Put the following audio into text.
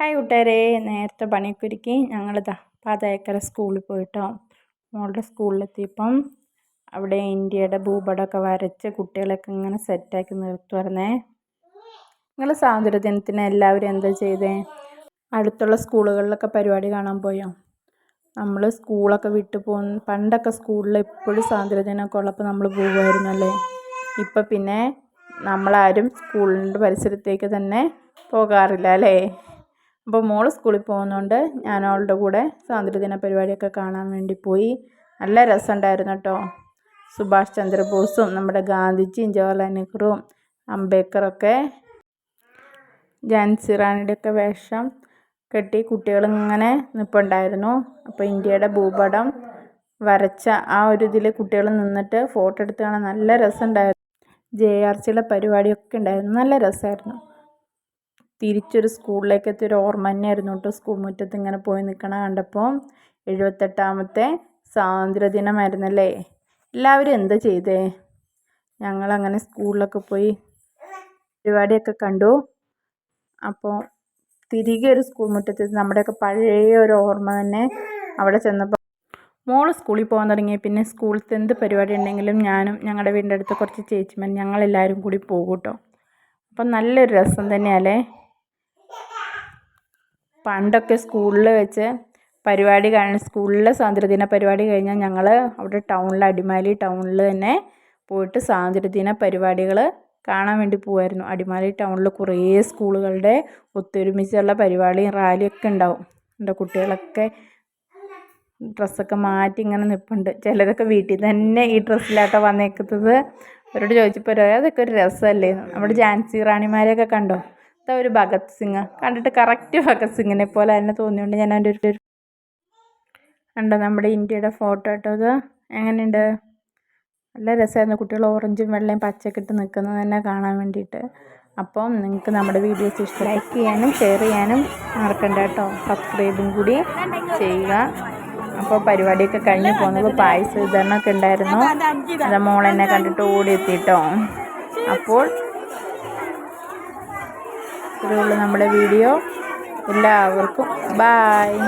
Hi കൂട്ടുകാരെ നേരത്തെ പണിയൊക്കെ ഞങ്ങളിതാ പാതയക്കര സ്കൂളിൽ പോയിട്ടോ. മോളുടെ സ്കൂളിലെത്തിയപ്പം അവിടെ ഇന്ത്യയുടെ ഭൂപടമൊക്കെ വരച്ച് കുട്ടികളെയൊക്കെ ഇങ്ങനെ സെറ്റാക്കി നിർത്തുമായിരുന്നേ നിങ്ങൾ സ്വാതന്ത്ര്യദിനത്തിന് എല്ലാവരും എന്താ ചെയ്തേ? അടുത്തുള്ള സ്കൂളുകളിലൊക്കെ പരിപാടി കാണാൻ പോയോ? നമ്മൾ സ്കൂളൊക്കെ വിട്ടു പോകുന്ന പണ്ടൊക്കെ സ്കൂളിൽ എപ്പോഴും സ്വാതന്ത്ര്യദിനമൊക്കെ ഉള്ളപ്പോൾ നമ്മൾ പോകുമായിരുന്നല്ലേ? ഇപ്പം പിന്നെ നമ്മളാരും സ്കൂളിന്റെ പരിസരത്തേക്ക് തന്നെ പോകാറില്ല അല്ലേ? അപ്പോൾ മോൾ സ്കൂളിൽ പോകുന്നതുകൊണ്ട് ഞാൻ അവളുടെ കൂടെ സ്വാതന്ത്ര്യദിന പരിപാടിയൊക്കെ കാണാൻ വേണ്ടി പോയി. നല്ല രസമുണ്ടായിരുന്നു കേട്ടോ. സുഭാഷ് ചന്ദ്രബോസും നമ്മുടെ ഗാന്ധിജിയും ജവഹർലാൽ നെഹ്റുവും അംബേദ്കറൊക്കെ ജാൻസി റാണിയുടെയൊക്കെ വേഷം കെട്ടി കുട്ടികളിങ്ങനെ നിൽപ്പുണ്ടായിരുന്നു അപ്പോൾ ഇന്ത്യയുടെ ഭൂപടം വരച്ച ആ ഒരു ഇതിൽ കുട്ടികൾ നിന്നിട്ട് ഫോട്ടോ എടുത്ത് കാണാൻ നല്ല രസമുണ്ടായിരുന്നു. ജെ ആർ സിയുടെ പരിപാടിയൊക്കെ ഉണ്ടായിരുന്നു. നല്ല രസമായിരുന്നു. തിരിച്ചൊരു സ്കൂളിലേക്ക് എത്തിയ ഒരു ഓർമ്മ തന്നെയായിരുന്നു കേട്ടോ സ്കൂൾ മുറ്റത്ത് ഇങ്ങനെ പോയി നിൽക്കണ കണ്ടപ്പോൾ. എഴുപത്തെട്ടാമത്തെ സ്വാതന്ത്ര്യദിനമായിരുന്നല്ലേ? എല്ലാവരും എന്താ ചെയ്തേ? ഞങ്ങളങ്ങനെ സ്കൂളിലൊക്കെ പോയി പരിപാടിയൊക്കെ കണ്ടു. അപ്പോൾ തിരികെ ഒരു സ്കൂൾ മുറ്റത്ത് നമ്മുടെയൊക്കെ പഴയ ഒരു ഓർമ്മ തന്നെ അവിടെ ചെന്നപ്പോൾ മോൾ സ്കൂളിൽ പോകാൻ തുടങ്ങി. പിന്നെ സ്കൂളിലത്തെ എന്ത് പരിപാടി ഉണ്ടെങ്കിലും ഞാനും ഞങ്ങളുടെ വീടിന്റെ അടുത്ത് കുറച്ച് ചേച്ചിമാർ ഞങ്ങളെല്ലാവരും കൂടി പോകും കേട്ടോ. അപ്പം നല്ലൊരു രസം തന്നെയല്ലേ പണ്ടൊക്കെ സ്കൂളിൽ വെച്ച് പരിപാടി കാണാൻ സ്കൂളിലെ സ്വാതന്ത്ര്യദിന പരിപാടി കഴിഞ്ഞാൽ ഞങ്ങൾ അവിടെ ടൗണിൽ അടിമാലി ടൗണിൽ തന്നെ പോയിട്ട് സ്വാതന്ത്ര്യദിന പരിപാടികൾ കാണാൻ വേണ്ടി പോകുമായിരുന്നു അടിമാലി ടൗണിൽ കുറേ സ്കൂളുകളുടെ ഒത്തൊരുമിച്ചുള്ള പരിപാടിയും റാലിയൊക്കെ ഉണ്ടാവും. എന്റെ കുട്ടികളൊക്കെ ഡ്രസ്സൊക്കെ മാറ്റി ഇങ്ങനെ നിൽപ്പുണ്ട് ചിലരൊക്കെ വീട്ടിൽ തന്നെ ഈ ഡ്രസ്സിലാട്ടോ വന്നേക്കുന്നത്. അവരോട് ചോദിച്ചപ്പോൾ അതൊക്കെ ഒരു രസമല്ലേ? നമ്മുടെ ജാൻസി റാണിമാരെയൊക്കെ കണ്ടോ? ഒരു ഭഗത് സിംഗ്. കണ്ടിട്ട് കറക്റ്റ് ഭഗത് സിംഗിനെ പോലെ തന്നെ തോന്നിയുണ്ട് ഞാൻ അതിന്റെ ഒരു കണ്ടോ നമ്മുടെ ഇന്ത്യയുടെ ഫോട്ടോ കേട്ടോ അത് എങ്ങനെയുണ്ട്? നല്ല രസമായിരുന്നു. കുട്ടികൾ ഓറഞ്ചും വെള്ളയും പച്ചയൊക്കെ ഇട്ട് നിൽക്കുന്നത് തന്നെ കാണാൻ വേണ്ടിയിട്ട്. അപ്പം നിങ്ങൾക്ക് നമ്മുടെ വീഡിയോസ് ഇഷ്ടം ലൈക്ക് ചെയ്യാനും ഷെയർ ചെയ്യാനും മറക്കണ്ട കേട്ടോ. സബ്സ്ക്രൈബും കൂടി ചെയ്യുക. അപ്പോൾ പരിപാടിയൊക്കെ കഴിഞ്ഞ് പോകുന്നത് പായസ വിതരണമൊക്കെ ഉണ്ടായിരുന്നു. അത് മോളെന്നെ കണ്ടിട്ട് ഓടി എത്തിയിട്ടോ അപ്പോൾ ഇത്രയേ നമ്മുടെ വീഡിയോ. എല്ലാവർക്കും ബായ്